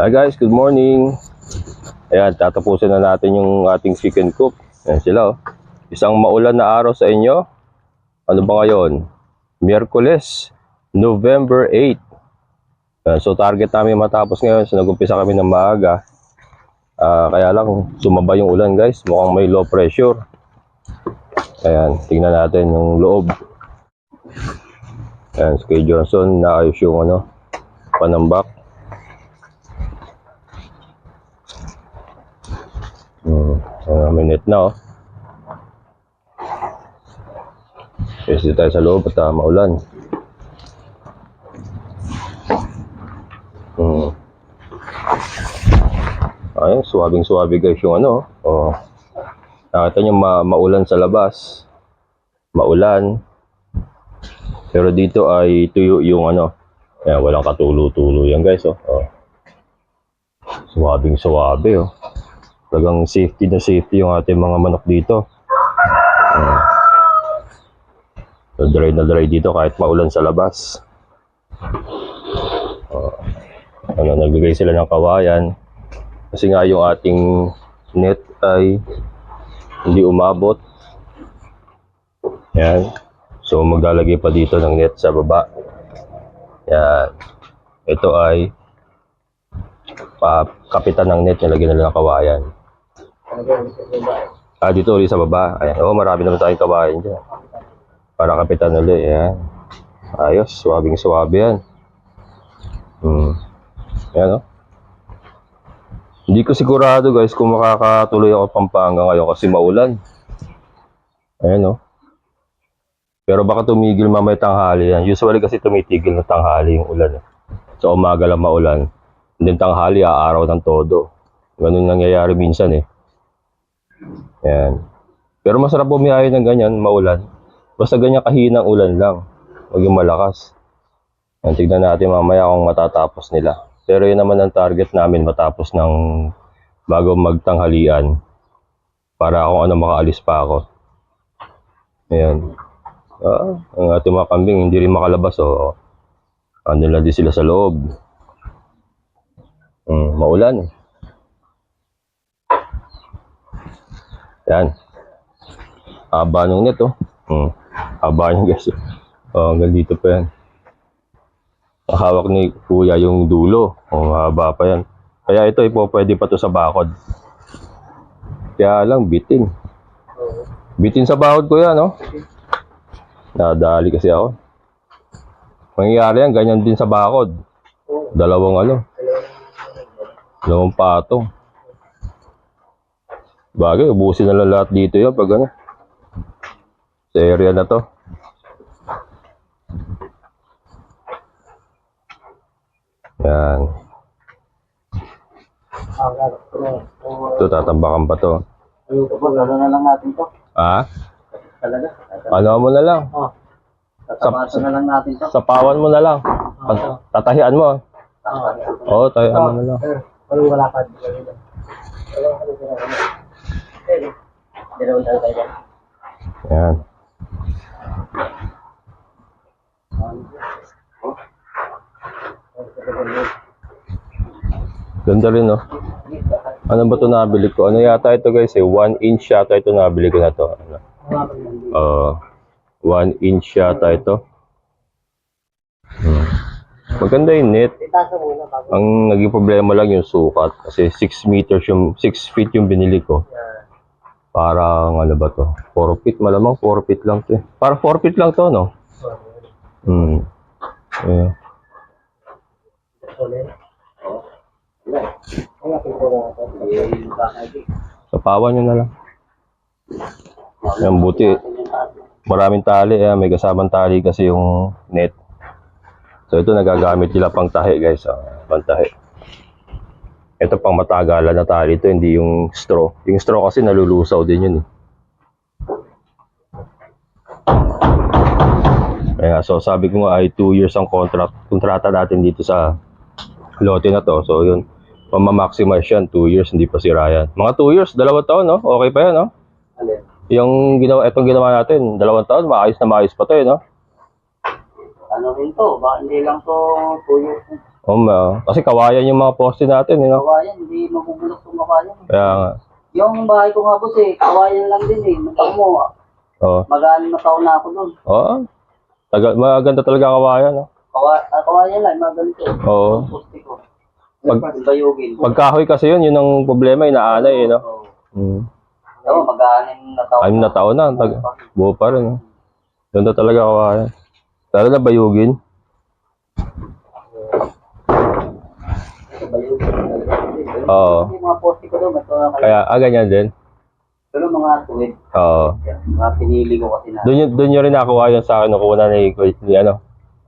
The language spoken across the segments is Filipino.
Hi guys, good morning. Ayan, tatapusin na natin yung ating chicken coop. Ayan sila oh. Isang maulan na araw sa inyo. Ano ba ngayon? Miyerkules, November 8. Ayan, so target namin matapos ngayon. So nag-umpisa kami ng maaga. Ah, kaya lang sumaba yung ulan guys. Mukhang may low pressure. Ayan, tingnan natin yung loob. Ayan, Kuya Johnson, naayos yung ano, panambak. Uh, may net na oh. Kasi tayo sa loob at ah, maulan. Hmm. Ayun, suwabing suwabe guys yung ano. Oh. Nakita nyo ma maulan sa labas. Maulan. Pero dito ay tuyo yung ano. Ayan, walang katulo-tulo yan guys oh. oh. Suwabing suwabe oh. Talagang safety na safety yung ating mga manok dito. Uh, so dry na dry dito kahit maulan sa labas. Uh, ano, nagbigay sila ng kawayan. Kasi nga yung ating net ay hindi umabot. Yan. So maglalagay pa dito ng net sa baba. Yan. Ito ay kapitan ng net nilagyan nila ng kawayan. Ah, dito ulit sa baba. Ayan. Oo, marami naman tayong kabayan dyan. Para kapitan ulit. Ayan. Ayos. Suwabing suwabe yan. Hmm. Ayan, oh. Hindi ko sigurado guys kung makakatuloy ako Pampanga ngayon kasi maulan. Ayan, oh. Pero baka tumigil mamaya tanghali yan. Usually kasi tumitigil na tanghali yung ulan. Eh. Sa umaga lang maulan. And then tanghali, aaraw ng todo. Ganun nangyayari minsan eh. Yan. Pero masarap bumiyahe ng ganyan, maulan. Basta ganyan kahinang ulan lang. Huwag yung malakas. Yan, tignan natin mamaya kung matatapos nila. Pero yun naman ang target namin matapos ng bago magtanghalian. Para kung ano makaalis pa ako. Ayan. Ah, ang ating mga kambing hindi rin makalabas. O, ano lang din sila sa loob. Hmm, maulan eh. Yan. Haba nung net, oh. Hmm. Haba niya, guys. Oh, hanggang dito pa yan. Ang hawak ni kuya yung dulo. Oh, haba pa yan. Kaya ito, ipo, pwede pa to sa bakod. Kaya lang, bitin. Bitin sa bakod ko yan, no? Nadali kasi ako. Mangyayari yan, ganyan din sa bakod. Dalawang ano. Dalawang patong. Bagay, ubusin na lang lahat dito yan pag ano. Sa area na to. Yan. Ito, tatambakan pa to. Gano'n na lang natin to. Ah? Talaga. Ano mo na lang? Oh. Tatapasan na lang natin to. Sapawan mo na lang. Tatahian mo. Oo, oh, tahian mo na lang. Walang wala pa. Dalawang dal tayo dyan. Yan. Ganda rin, no? Ano ba ito nabili ko? Ano yata ito guys eh? 1 inch yata ito nabili ko na to. Ano? Uh, 1 inch yata ito. Hmm. Maganda yung net. Ang naging problema lang yung sukat. Kasi 6 meters yung, 6 feet yung binili ko. Parang ano ba to? 4 feet malamang 4 feet lang to. eh. Para 4 feet lang to, no? Hmm. Yeah. Sa pawan nyo na lang. Yan, buti. Maraming tali. Eh. May kasamang tali kasi yung net. So ito nagagamit nila pang tahi guys. Ah, pang tahi. Ito pang matagalan na tali ito, hindi yung straw. Yung straw kasi nalulusaw din yun eh. Kaya so sabi ko nga ay 2 years ang contract, kontrata natin dito sa lote na to. So yun, mamamaximize yan, 2 years, hindi pa sira yan. Mga 2 years, dalawang taon, no? Okay pa yan, no? Alin? Yung ginawa, itong ginawa natin, dalawang taon, maayos na maayos pa to, eh, no? Ano rin to? Ba, hindi lang to 2 years. Oh, ma. Kasi kawayan yung mga poste natin, you know? Kawayan, hindi mabubulok itong kawayan. Kaya nga. Yung bahay ko nga boss eh, kawayan lang din eh. Nung mo, Oo. mag-anim na taon na ako doon. Oo. Taga, maganda talaga kawayan, no? Kawa, ah, kawayan lang, mga ganito. Oo. Yung poste ko. Pag- bayugin. Pagkahoy kasi yun, yun ang problema, inaanay, eh, no? Oo. Hmm. Oo, mag-anim na taon. Ayun na taon na, tag, buo pa rin, no? Ganda talaga kawayan. Lalo na. Bayugin. Oo. Yung mga poste ko doon, na kayo. Kaya, ah, ganyan din. Pero mga tuwid, Oo. mga pinili ko kasi na. Doon, yun- doon nyo rin nakuha yun sa akin, nung kuna ni, ni ano,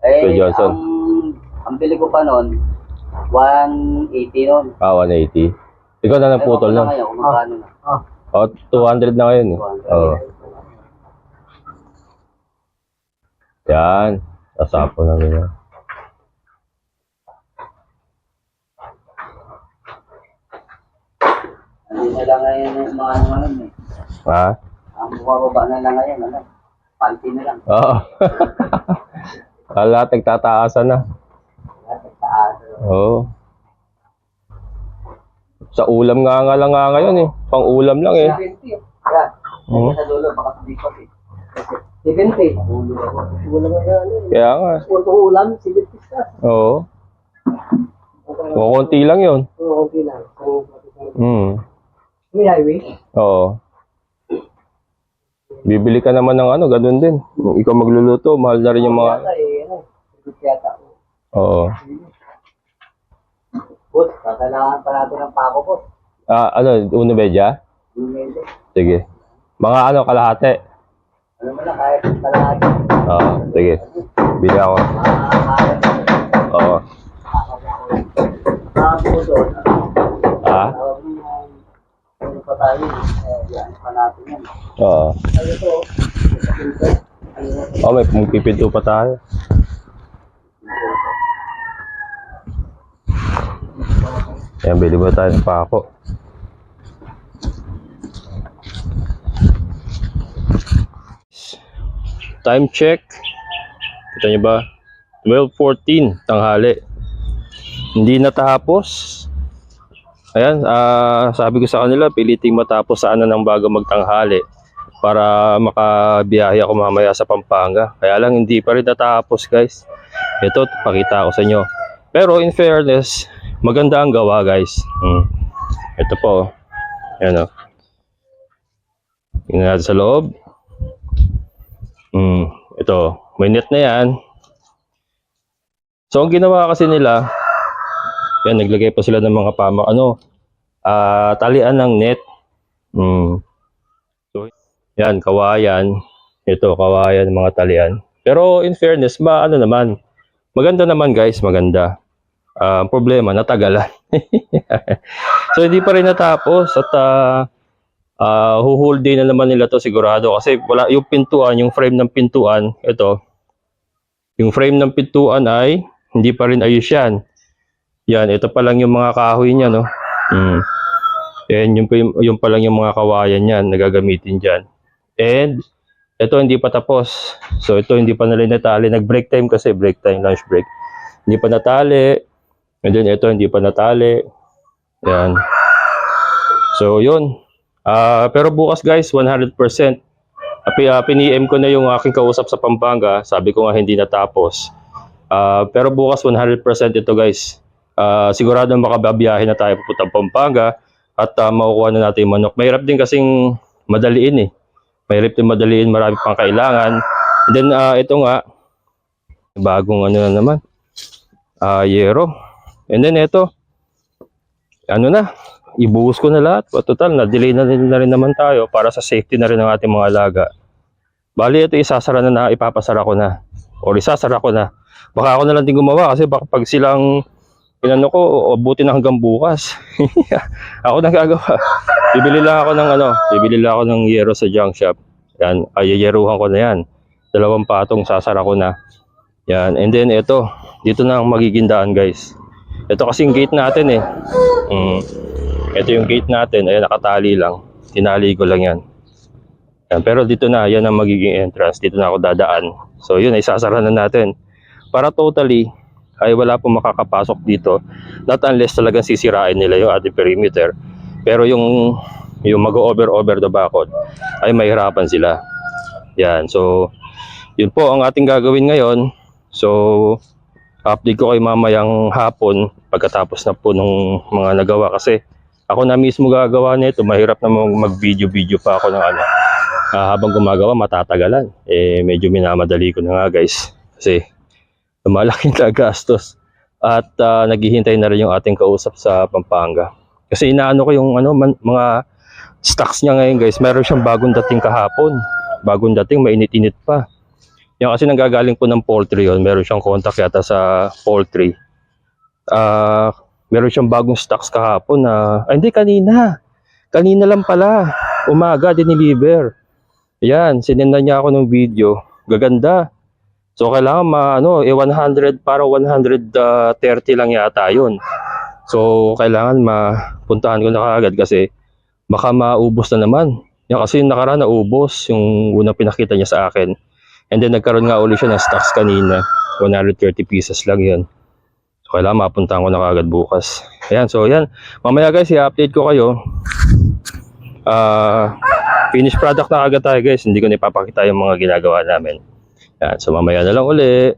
Eh, Kuya Johnson. ang, ang bili ko pa noon, 180 noon. ah, 180. Ikaw na Ewan ko na. ngayon kung magkano na. Oh, 200 na ngayon, eh. Oo. Yan. Sasapo na nila. Hindi na lang ngayon yung mga ano ngayon eh. Ha? Ang bumababa na lang ngayon, ano, panty na lang. Oo. Lahat nagtataasan na. Lahat taas. Oo. Sa ulam nga nga lang nga ngayon eh. Pang ulam lang eh. 70. Yan. Oo. Sa dulo, baka sabi ko eh. 70. Wala nga na ano. Kaya nga. Kung ulam, 70 ka. Oo. Kukunti lang yun. Okay lang. Hmm. May highway? Oo. Bibili ka naman ng ano, ganun din. Kung ikaw magluluto, mahal na rin yung mga... Yata eh, ano, yata. Oo. Boss, kakailangan pa natin ng pako, boss. Ah, ano, uno bedya? Email eh. Sige. Mga ano, kalahati. Ano mo na, kahit kalahati. Oo, sige. Bili ako. Oo. Nakapo doon. Ah? Tawag mo yung ano pa tayo, eh, yan pa natin yan. Oo. Ano to? Oh, may pumipinto pa tayo. Yan, bili ba tayo ng pako? Time check. Kita niyo ba? 12.14 tanghali. Hindi natapos. Ayan, ah, sabi ko sa kanila, piliting matapos sa ano ng bago magtanghali para makabiyahe ako mamaya sa Pampanga. Kaya lang hindi pa rin natapos guys. Ito, pakita ko sa inyo. Pero in fairness, maganda ang gawa guys. Hmm. Ito po. Ayan o. Tingnan natin sa loob. Hmm. Ito, may net na yan. So ang ginawa kasi nila, yan, naglagay pa sila ng mga pama, ano, ah, talian ng net. Hmm. Yan, kawayan. Ito, kawayan, mga talian. Pero in fairness, ma ano naman, maganda naman guys, maganda. Ang problema, natagalan. so hindi pa rin natapos at uh, uh, day na naman nila to sigurado kasi wala yung pintuan, yung frame ng pintuan, ito. Yung frame ng pintuan ay hindi pa rin ayos yan. Yan, ito pa lang yung mga kahoy niya, no. Mm. And yung, yung, pa lang yung mga kawayan niyan na gagamitin diyan. And ito hindi pa tapos. So ito hindi pa nila natali. Nag-break time kasi, break time, lunch break. Hindi pa natali. And then ito hindi pa natali. Yan. So yun. Ah, pero bukas guys, 100%. Api, uh, piniem ko na yung aking kausap sa Pampanga. Sabi ko nga hindi natapos. Ah, pero bukas 100% ito guys. Ah, sigurado makababiyahe na tayo papuntang Pampanga at ah, makukuha na natin yung manok. Mahirap din kasing madaliin eh. Mahirap din madaliin, marami pang kailangan. And then ah, ito nga, bagong ano na naman, ah yero. And then ito, ano na, ibuhos ko na lahat. O, Total, na-delay na rin, na rin naman tayo para sa safety na rin ng ating mga alaga. Bali, ito isasara na na, ipapasara ko na. O isasara ko na. Baka ako na lang din gumawa kasi baka pag silang inano ko, abutin na hanggang bukas. ako na gagawa. Bibili lang ako ng ano, bibili lang ako ng yero sa junk shop. Yan, ayayeruhan ko na yan. Dalawang patong sasara ko na. Yan, and then ito, dito na ang magiging daan guys. Ito kasing gate natin eh. Mm. Ito yung gate natin, ayan nakatali lang. Tinali ko lang yan. yan. Pero dito na, yan ang magiging entrance. Dito na ako dadaan. So yun, ay sasara na natin. Para totally, ay wala pong makakapasok dito. Not unless talagang sisirain nila yung ating perimeter. Pero yung yung mag-over over the backod ay mahirapan sila. Yan. So, yun po ang ating gagawin ngayon. So, update ko kayo mamayang hapon pagkatapos na po nung mga nagawa kasi ako na mismo gagawa nito. Mahirap na mag-video-video pa ako ng ano. Ah, habang gumagawa matatagalan. Eh medyo minamadali ko na nga guys kasi lumalaking na gastos. At ah, naghihintay na rin yung ating kausap sa Pampanga. Kasi inaano ko yung ano man, mga stocks niya ngayon guys. Meron siyang bagong dating kahapon. Bagong dating mainit-init pa. Yan kasi nanggagaling po ng poultry yun. Meron siyang contact yata sa poultry. Ah, meron siyang bagong stocks kahapon na ah, hindi kanina. Kanina lang pala. Umaga diniliver. Yan, sinenda niya ako ng video. Gaganda. So kailangan ma ano, eh 100 para 130 lang yata 'yon. So kailangan mapuntahan ko na kaagad kasi baka maubos na naman. Yan kasi yung nakaraan naubos yung unang pinakita niya sa akin. And then nagkaroon nga ulit siya ng stocks kanina. 130 pieces lang 'yon. So kailangan mapuntahan ko na kaagad bukas. Ayan, so yan. Mamaya guys, i-update ko kayo. Ah, finished product na agad tayo guys. Hindi ko na ipapakita yung mga ginagawa namin. Yan, so mamaya na lang uli.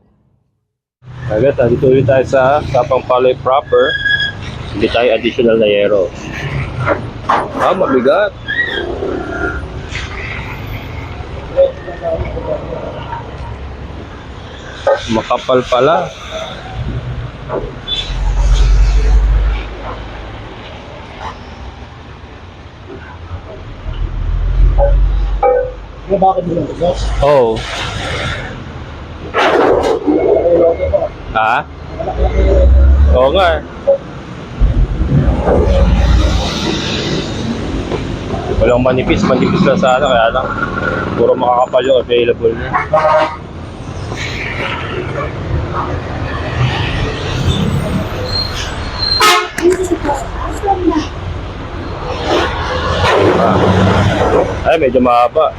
Agad, dito ulit tayo sa Kapang Paloy proper. Hindi tayo additional na yero. Ah, mabigat. Makapal pala. Ano bakit mo lang? Oh. Ha? Oo nga. Walang manipis, manipis lang sana kaya lang puro makakapal yung available niya. Ah. Ay, medyo mahaba.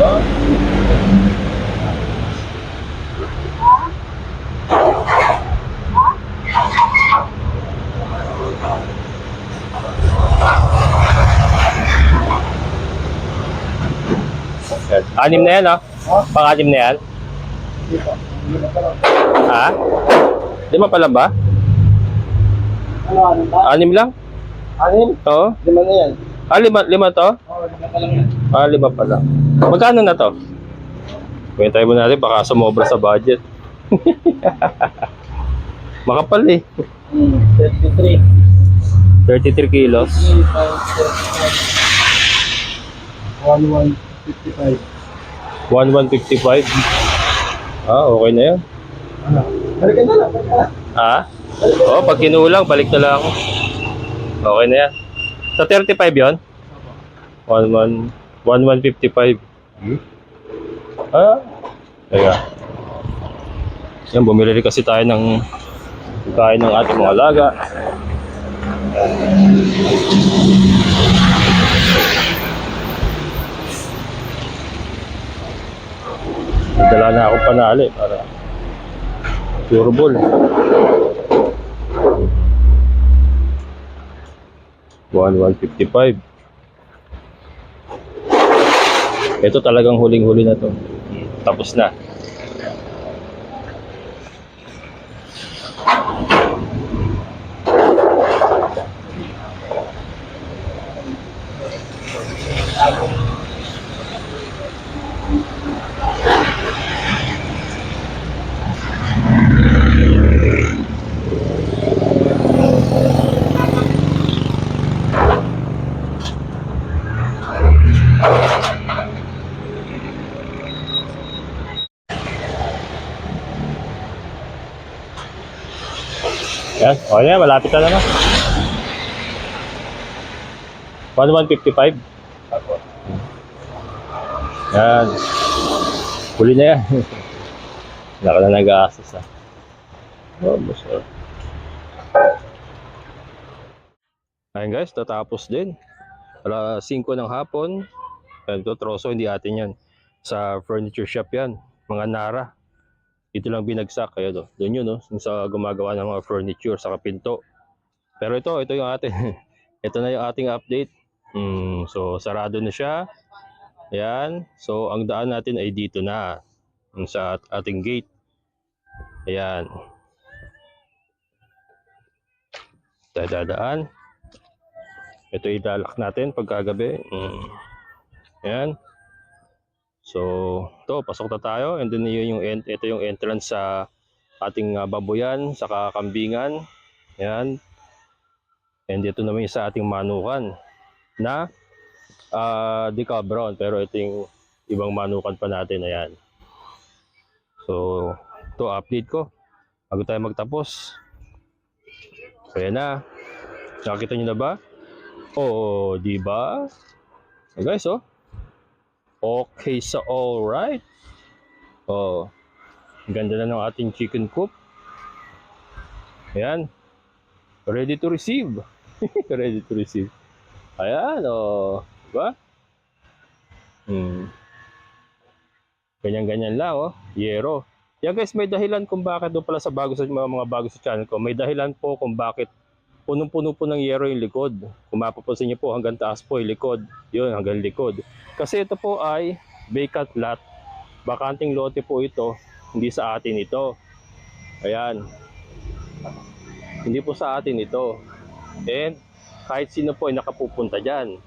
Yan. Anim na yan, ha? Pang-anim na yan? Dito pa lang. Ha? Lima pa lang ba? Ano, ano ba? Anim lang? Anin? Oo. Lima na yan. Ah, lima, lima to? Oo, lima pa lang yan. Ah, lima pa lang. Magkano na to? Kwentay mo natin, baka sumobra sa budget. Makapal eh. Hmm, 33. 33 kilos. 3 times 35. 1155. 1155. Ah, okay na yan. Balikan na lang. Ha? Oo, pag kinulang, balik na lang ako. Okay na yan. Sa 35 yon? 11, 1155. Ah, teka. Yan, bumili rin kasi tayo ng kain ng ating mga alaga. Dala na ako panali para pure ball. One one fifty five. Ito talagang huling-huli na to. Tapos na. Yan. O yan, malapit na naman. 1155. Yan. Huli na yan. Wala ka na nag-aasas ah. Oh, masarap. Ayun guys, tatapos din. Alas 5 ng hapon. Yan to, troso, hindi atin yan. Sa furniture shop yan. mga nara. Ito lang binagsak kaya do. Doon yun no, yung sa gumagawa ng mga furniture sa pinto. Pero ito, ito yung ating ito na yung ating update. Mm, so sarado na siya. Ayan. So ang daan natin ay dito na. Sa at- ating gate. Ayan. Tayo dadaan. Ito ilalak natin pagkagabi. Mm. Ayan. So, to pasok na tayo. And then yun yung en- ito yung entrance sa ating uh, baboyan, sa kambingan. Ayan. And ito naman yung sa ating manukan na uh, decabron. Pero ito yung ibang manukan pa natin. Ayan. So, to update ko. Bago tayo magtapos. So, ayan na. Nakita nyo na ba? Oo, di ba? So, guys, oh. Okay sa all right. Oh. Ganda na ng ating chicken coop. Ayan. Ready to receive. Ready to receive. Ayan, oh. Diba? Hmm. Ganyan-ganyan lang, oh. Yero. Yan guys, may dahilan kung bakit doon pala sa bago sa mga, mga bago sa channel ko. May dahilan po kung bakit punong-puno po ng yero yung likod. Kung mapapansin niyo po, hanggang taas po yung likod. Yun, hanggang likod. Kasi ito po ay vacant lot. Bakanting lote po ito. Hindi sa atin ito. Ayan. Hindi po sa atin ito. And kahit sino po ay nakapupunta dyan.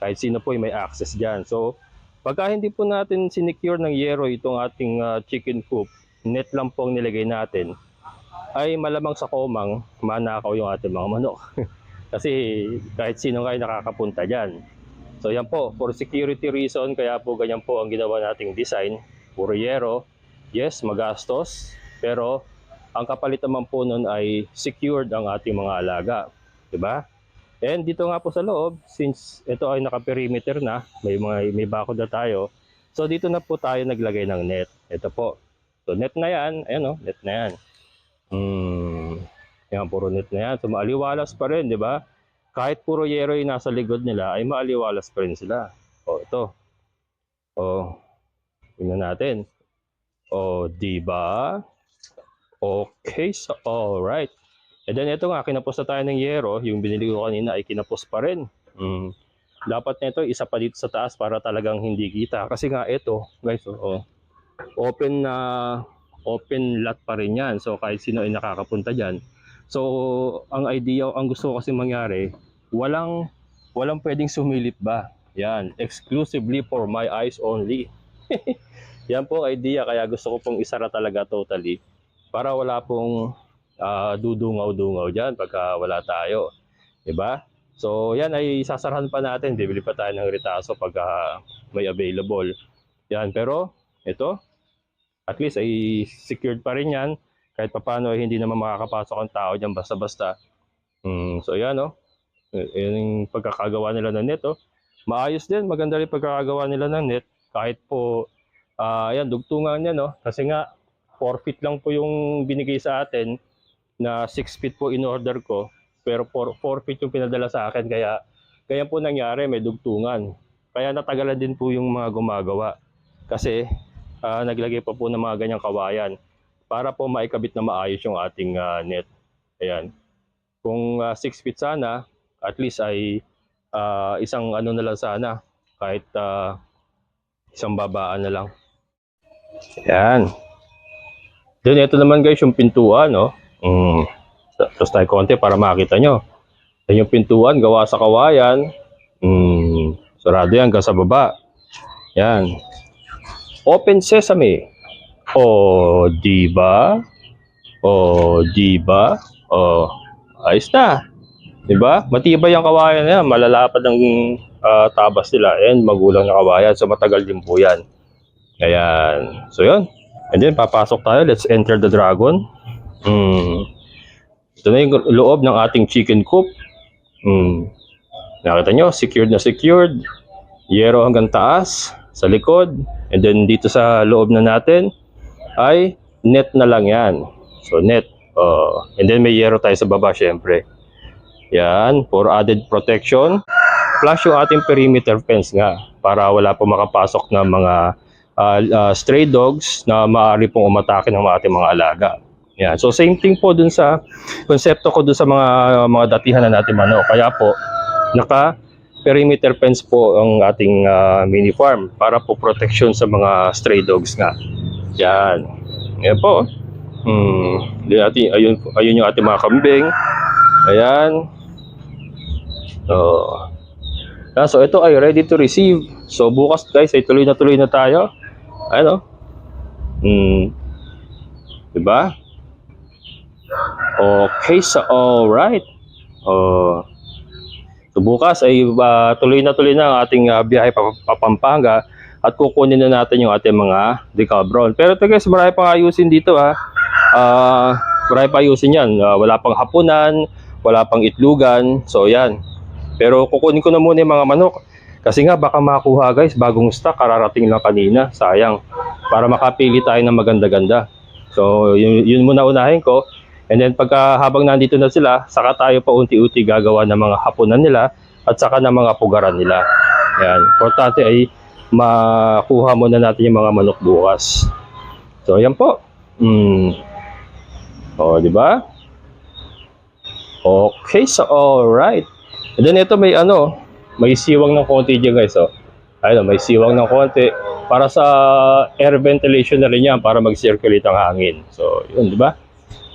Kahit sino po ay may access dyan. So, pagka hindi po natin sinecure ng yero itong ating ah, chicken coop, net lang po ang nilagay natin, ay malamang sa komang manakaw yung ating mga manok. Kasi kahit sino kayo nakakapunta dyan. So yan po, for security reason, kaya po ganyan po ang ginawa nating design. Puro. Yes, magastos. Pero ang kapalit naman po nun ay secured ang ating mga alaga. ba? And dito nga po sa loob, since ito ay naka-perimeter na, may mga may bakod na tayo. So dito na po tayo naglagay ng net. Ito po. So net na yan, ayan oh, net na yan. Hmm. Yan, puro net na yan. So maaliwalas pa rin, di ba? Kahit puro yero yung nasa likod nila, ay maaliwalas pa rin sila. O, ito. O, tingnan natin. O, di ba? Okay, so alright. And then ito nga, kinapos na tayo ng yero. Yung binili ko kanina ay kinapos pa rin. Mm. Dapat nito isa pa dito sa taas para talagang hindi kita. Kasi nga ito, guys, oh, oh, open na open lot pa rin yan. So kahit sino ay nakakapunta dyan. So ang idea, ang gusto ko kasi mangyari, walang walang pwedeng sumilip ba. Yan, exclusively for my eyes only. yan po idea kaya gusto ko pong isara talaga totally para wala pong ah, dudungaw-dungaw dyan pagka wala tayo. 'Di ba? So yan ay sasarahan pa natin, bibili pa tayo ng retaso pagka may available. Yan, pero ito, at least ay secured pa rin yan. Kahit papano ay hindi naman makakapasok ang tao dyan basta-basta. Mm, so yan oh. Y- Yan yung pagkakagawa nila ng net oh. Maayos din, maganda rin pagkakagawa nila ng net. Kahit po, ah yan, dugtungan yan oh. Kasi nga, 4 feet lang po yung binigay sa atin na 6 feet po in order ko. Pero 4, 4 feet yung pinadala sa akin. Kaya, kaya po nangyari, may dugtungan. Kaya natagalan din po yung mga gumagawa. Kasi ah, naglagay pa po ng mga ganyang kawayan para po maikabit na maayos yung ating ah, net. Ayan. Kung 6 feet sana, at least ay ah, isang ano na lang sana, kahit ah, isang babaan na lang. Ayan. Then ito naman guys yung pintuan, no? Mm. Tapos tayo konti para makita nyo. Yan yung pintuan, gawa sa kawayan. Mm. Sarado yan, hanggang sa baba. Yan. Open sesame. O, di ba? O, di ba? O, ayos na. Di ba? Matibay ang kawayan na yan. Malalapad ang ah, tabas nila. And magulang na kawayan. So, matagal din po yan. Ayan. So, yun. And then, papasok tayo. Let's enter the dragon. Mm. Ito na yung loob ng ating chicken coop. Mm. Nakita nyo, secured na secured. Yero hanggang taas, sa likod. And then dito sa loob na natin ay net na lang yan. So net. Oh. and then may yero tayo sa baba syempre. Yan, for added protection. Plus yung ating perimeter fence nga para wala po makapasok na mga ah, ah, stray dogs na maaari pong umatake ng ating mga alaga. Yan. So same thing po dun sa konsepto ko dun sa mga mga datihan na natin manok. Kaya po naka perimeter fence po ang ating ah, mini farm para po protection sa mga stray dogs nga. Yan. Yan po. Hmm, di ating, ayun, ayun yung ating mga kambing. Ayan. So, ah, so ito ay ready to receive. So bukas guys ay tuloy na tuloy na tayo. Ano? Hmm. Diba? Okay, so alright. Oh. So bukas ay ah, tuloy na tuloy na ang ating ah, biyahe pa, pa Pampanga at kukunin na natin yung ating mga decal brown. Pero ito guys, marami pang ayusin dito ha. Ah, marami pang ayusin yan. Ah, wala pang hapunan, wala pang itlugan. So yan. Pero kukunin ko na muna yung mga manok. Kasi nga baka makuha guys, bagong stock, kararating lang kanina. Sayang. Para makapili tayo ng maganda-ganda. So yun, yun muna unahin ko. And then pagka habang nandito na sila, saka tayo pa unti-unti gagawa ng mga hapunan nila at saka ng mga pugaran nila. Yan. Importante ay makuha muna natin yung mga manok bukas. So yan po. Mm. O, di ba? Okay, so alright. And then ito may ano, may siwang ng konti dyan guys. Oh. Ayun, may siwang ng konti para sa air ventilation na rin yan para mag-circulate ang hangin. So, yun, di ba?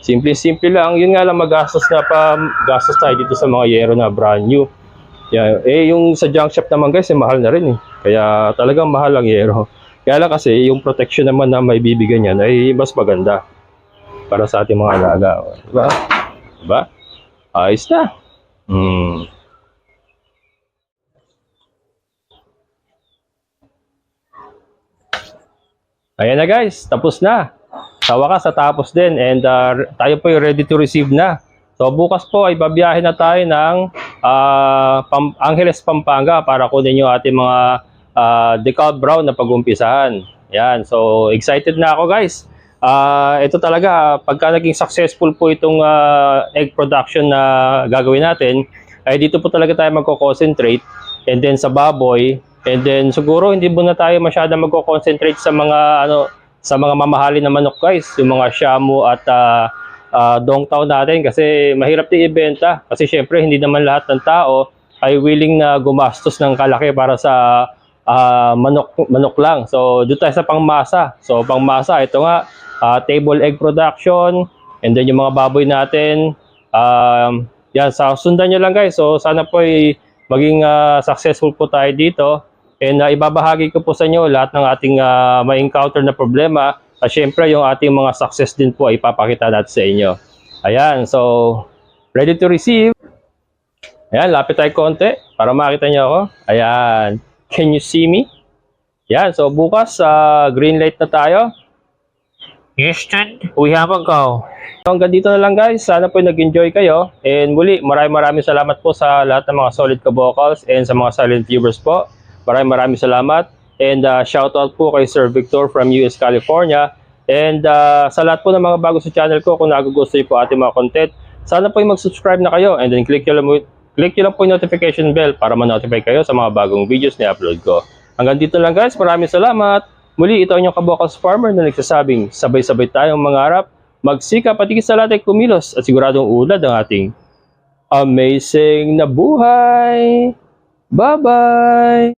Simple-simple lang. Yun nga lang magastos na pa, gastos tayo dito sa mga yero na brand new. Yeah, eh yung sa junk shop naman guys, eh, mahal na rin eh. Kaya talagang mahal ang yero. Kaya lang kasi yung protection naman na may bibigyan niyan ay mas maganda para sa ating mga alaga. Diba? Diba? Ayos na. Hmm. Ayan na guys, tapos na. Sa wakas, tapos din. And uh, tayo po ay ready to receive na. So bukas po ay babiyahe na tayo ng ah, Pam- Angeles, Pampanga para kunin yung ating mga uh, decal brown na pag-umpisahan. Yan, so excited na ako guys. Ah, ito talaga, pagka naging successful po itong ah, egg production na gagawin natin, ay dito po talaga tayo magko-concentrate. And then sa baboy, and then siguro hindi muna tayo masyadong magko-concentrate sa mga ano sa mga mamahalin na manok guys, yung mga shamu at ah, ah, dongtao natin kasi mahirap din ibenta kasi syempre hindi naman lahat ng tao ay willing na gumastos ng kalaki para sa ah, manok manok lang. So doon tayo sa pangmasa. So pangmasa ito nga ah, table egg production and then yung mga baboy natin um, yan sa sundan nyo lang guys. So sana po ay maging ah, successful po tayo dito. And ah, ibabahagi ko po sa inyo lahat ng ating ah, ma-encounter na problema at syempre yung ating mga success din po ay ipapakita natin sa inyo. Ayan, so ready to receive. Ayan, lapit tayo konti para makita nyo ako. Ayan, can you see me? Ayan, so bukas sa green light na tayo. Houston, we have a go. Hanggang dito na lang guys. Sana po nag-enjoy kayo. And muli, maraming maraming salamat po sa lahat ng mga solid ka-vocals and sa mga silent viewers po. Maraming maraming salamat. And uh, shoutout po kay Sir Victor from US, California. And uh, sa lahat po ng mga bago sa channel ko, kung nagugustuhan niyo po ating mga content, sana po yung mag-subscribe na kayo. And then click nyo click nyo lang po yung notification bell para ma-notify kayo sa mga bagong videos na upload ko. Hanggang dito lang guys. Maraming salamat. Muli, ito ang inyong kabokals farmer na nagsasabing sabay-sabay tayong mangarap, magsikap at sa lahat ay kumilos at siguradong ulad ang ating amazing na buhay. Bye-bye!